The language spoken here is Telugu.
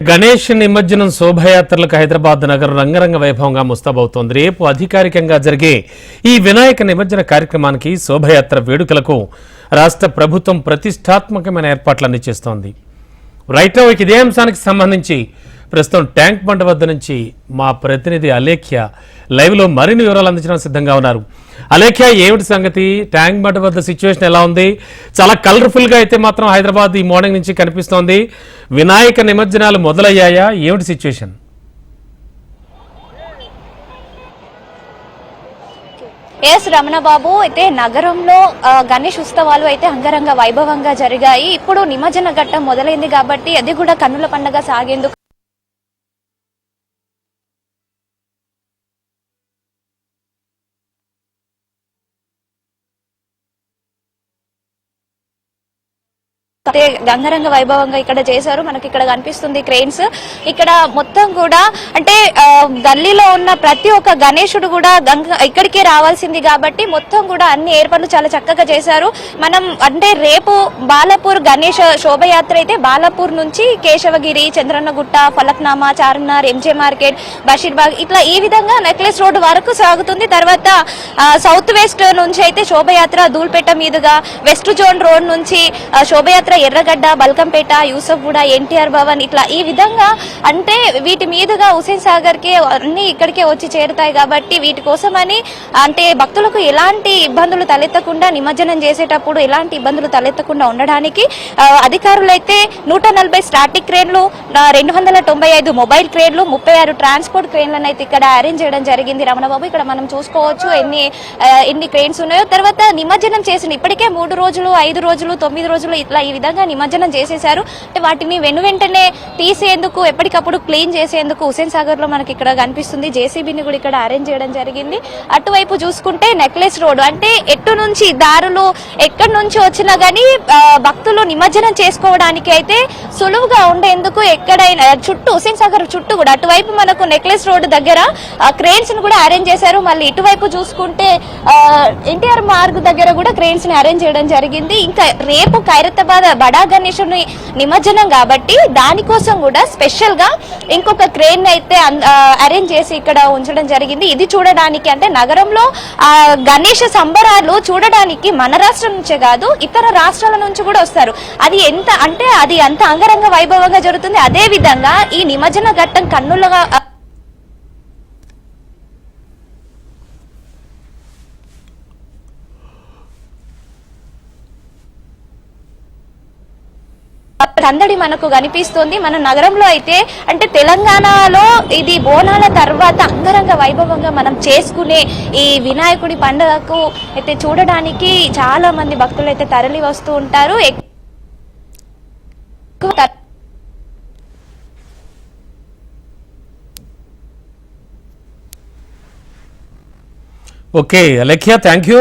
గణేష్ నిమజ్జనం శోభయాత్రలకు హైదరాబాద్ నగరం రంగరంగ వైభవంగా ముస్తాబవుతోంది. రేపు అధికారికంగా జరిగే ఈ వినాయక నిమజ్జన కార్యక్రమానికి శోభయాత్ర వేడుకలకు రాష్ట్ర ప్రభుత్వం ప్రతిష్టాత్మకమైన ఏర్పాట్లన్నీ చేస్తోంది. రైట్ ఇక ఇదే అంశానికి సంబంధించి ప్రస్తుతం ట్యాంక్ బండ వద్ద నుంచి మా ప్రతినిధి అలేఖ్య లైవ్లో మరిన్ని వివరాలు అందించడం సిద్ధంగా ఉన్నారు. అలేఖ్య ఏమిటి సంగతి? ట్యాంక్ బండ్ వద్ద సిచ్యువేషన్ ఎలా ఉంది? చాలా కలర్ఫుల్గా అయితే మాత్రం హైదరాబాద్ ఈ మార్నింగ్ నుంచి కనిపిస్తోంది. వినాయక నిమజ్జనాలు మొదలయ్యాయా? ఏమిటి సిచ్యువేషన్ ఎస్ రమణ బాబు అయితే నగరంలో గణేష్ ఉత్సవాలు అయితే అంగరంగ వైభవంగా జరిగాయి. ఇప్పుడు నిమజ్జన ఘట్టం మొదలైంది కాబట్టి అది కూడా కన్నుల పండగ సాగేందుకు అయితే గంగరంగ వైభవంగా ఇక్కడ చేశారు. మనకి ఇక్కడ కనిపిస్తుంది క్రెయిన్స్ ఇక్కడ మొత్తం కూడా అంటే గల్లీలో ఉన్న ప్రతి ఒక్క గణేశుడు కూడా గంగ ఇక్కడికే రావాల్సింది కాబట్టి మొత్తం కూడా అన్ని ఏర్పాట్లు చాలా చక్కగా చేశారు. మనం అంటే రేపు బాలాపూర్ గణేష శోభయాత్ర అయితే బాలాపూర్ నుంచి Keshavagiri Chandrayangutta Falaknuma Charminar M J market Basheerbagh ఇట్లా ఈ విధంగా నెక్లెస్ రోడ్ వరకు సాగుతుంది. తర్వాత సౌత్ వెస్ట్ నుంచి అయితే శోభయాత్ర ధూల్పేట మీదుగా వెస్ట్ జోన్ రోడ్ నుంచి శోభయాత్ర శోభయాత్ర ఎర్రగడ్డ బల్కంపేట యూసఫ్గూడ ఎన్టీఆర్ భవన్ ఇట్లా ఈ విధంగా అంటే వీటి మీదుగా హుసేన్ సాగర్కి అన్ని ఇక్కడికే వచ్చి చేరుతాయి కాబట్టి వీటి కోసమని అంటే భక్తులకు ఎలాంటి ఇబ్బందులు తలెత్తకుండా నిమజ్జనం చేసేటప్పుడు ఎలాంటి ఇబ్బందులు తలెత్తకుండా ఉండడానికి అధికారులైతే నూట నలభై స్టాటిక్ క్రేన్లు రెండు వందల తొంభై ఐదు మొబైల్ క్రేన్లు ముప్పై ఆరు ట్రాన్స్పోర్ట్ క్రేన్లను అయితే ఇక్కడ అరేంజ్ చేయడం జరిగింది. రమణబాబు ఇక్కడ మనం చూసుకోవచ్చు ఎన్ని ఎన్ని క్రేన్స్ ఉన్నాయో. తర్వాత నిమజ్జనం చేసిన ఇప్పటికే మూడు రోజులు ఐదు రోజులు తొమ్మిది రోజులు ఇట్లా ఈ విధంగా నిమజ్జనం చేసేశారు. అంటే వాటిని వెను వెంటనే తీసేందుకు ఎప్పటికప్పుడు క్లీన్ చేసేందుకు హుసేన్ సాగర్లో మనకి ఇక్కడ కనిపిస్తుంది. జేసీబీని కూడా ఇక్కడ అరేంజ్ చేయడం జరిగింది. అటువైపు చూసుకుంటే నెక్లెస్ రోడ్ అంటే ఎటు నుంచి దారులు ఎక్కడి నుంచి వచ్చినా గానీ భక్తులు నిమజ్జనం చేసుకోవడానికి అయితే సులువుగా ఉండేందుకు ఎక్కడైనా చుట్టూ హుసేన్ సాగర్ చుట్టూ కూడా అటువైపు మనకు నెక్లెస్ రోడ్ దగ్గర క్రేన్స్ని కూడా అరేంజ్ చేశారు. మళ్ళీ ఇటువైపు చూసుకుంటే ఎన్టీఆర్ మార్గ్ దగ్గర కూడా క్రేన్స్ని అరేంజ్ చేయడం జరిగింది. ఇంకా రేపు ఖైరతాబాద్ బడా గణేశుని నిమజ్జనం కాబట్టి దానికోసం కూడా స్పెషల్గా ఇంకొక క్రేన్ అయితే అరేంజ్ చేసి ఇక్కడ ఉంచడం జరిగింది. ఇది చూడడానికి అంటే నగరంలో ఆ గణేష సంబరాలు చూడడానికి మన రాష్ట్రం నుంచే కాదు ఇతర రాష్ట్రాల నుంచి కూడా వస్తారు. అది ఎంత అంటే అది అంత అంగరంగ వైభవంగా జరుగుతుంది. అదే విధంగా ఈ నిమజ్జన ఘట్టం కన్నులుగా సందడి మనకు కనిపిస్తుంది. మన నగరంలో అయితే అంటే తెలంగాణలో ఇది బోనాల తర్వాత అంగరంగ వైభవంగా మనం చేసుకునే ఈ వినాయకుడి పండుగకు అయితే చూడడానికి చాలా మంది భక్తులు అయితే తరలి వస్తూ ఉంటారు. ఎక్కువ ఓకే అలెఖ్య థ్యాంక్ యూ